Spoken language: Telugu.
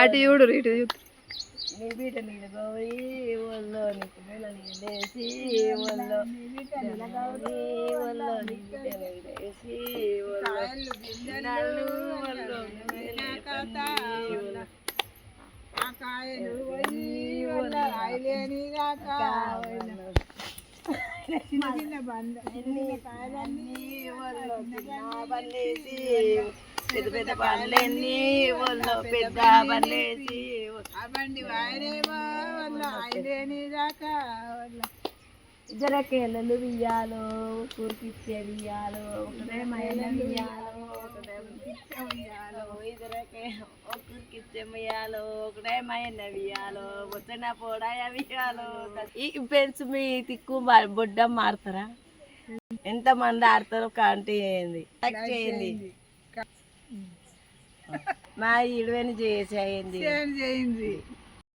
అటు చూడు ఇటు చూడు. నీ బిడ్డ నీడ గౌరీ వల్ల నీకు నెల నీడేసి నెల గౌరీ వల్ల నీ బిడ్డ నీడేసి వల్ల. నన్ను వల్ల పెద్ద పెద్ద పనులన్నీ ఒళ్ళో పెద్ద పనులేసి బండ్లేసి జరకేళ్ళు వియ్యాలో కూర్పిచ్చే వియ్యాలో ఒకటే మైన వియ్యాలో ఒకటే వియ్యాలో ఇద్దరకే కూర్కిచ్చే వియ్యాలో. ఒకటే మైన వియ్యాలో ముచ్చన పోడాయ వియ్యాలో. ఈ పెన్స్ మీ తిక్కు బొడ్డ మారుతారా ఎంత మంది ఆడతారో కాంటి చేయండి. మా ఇడవని చేసేయండి. చేయండి.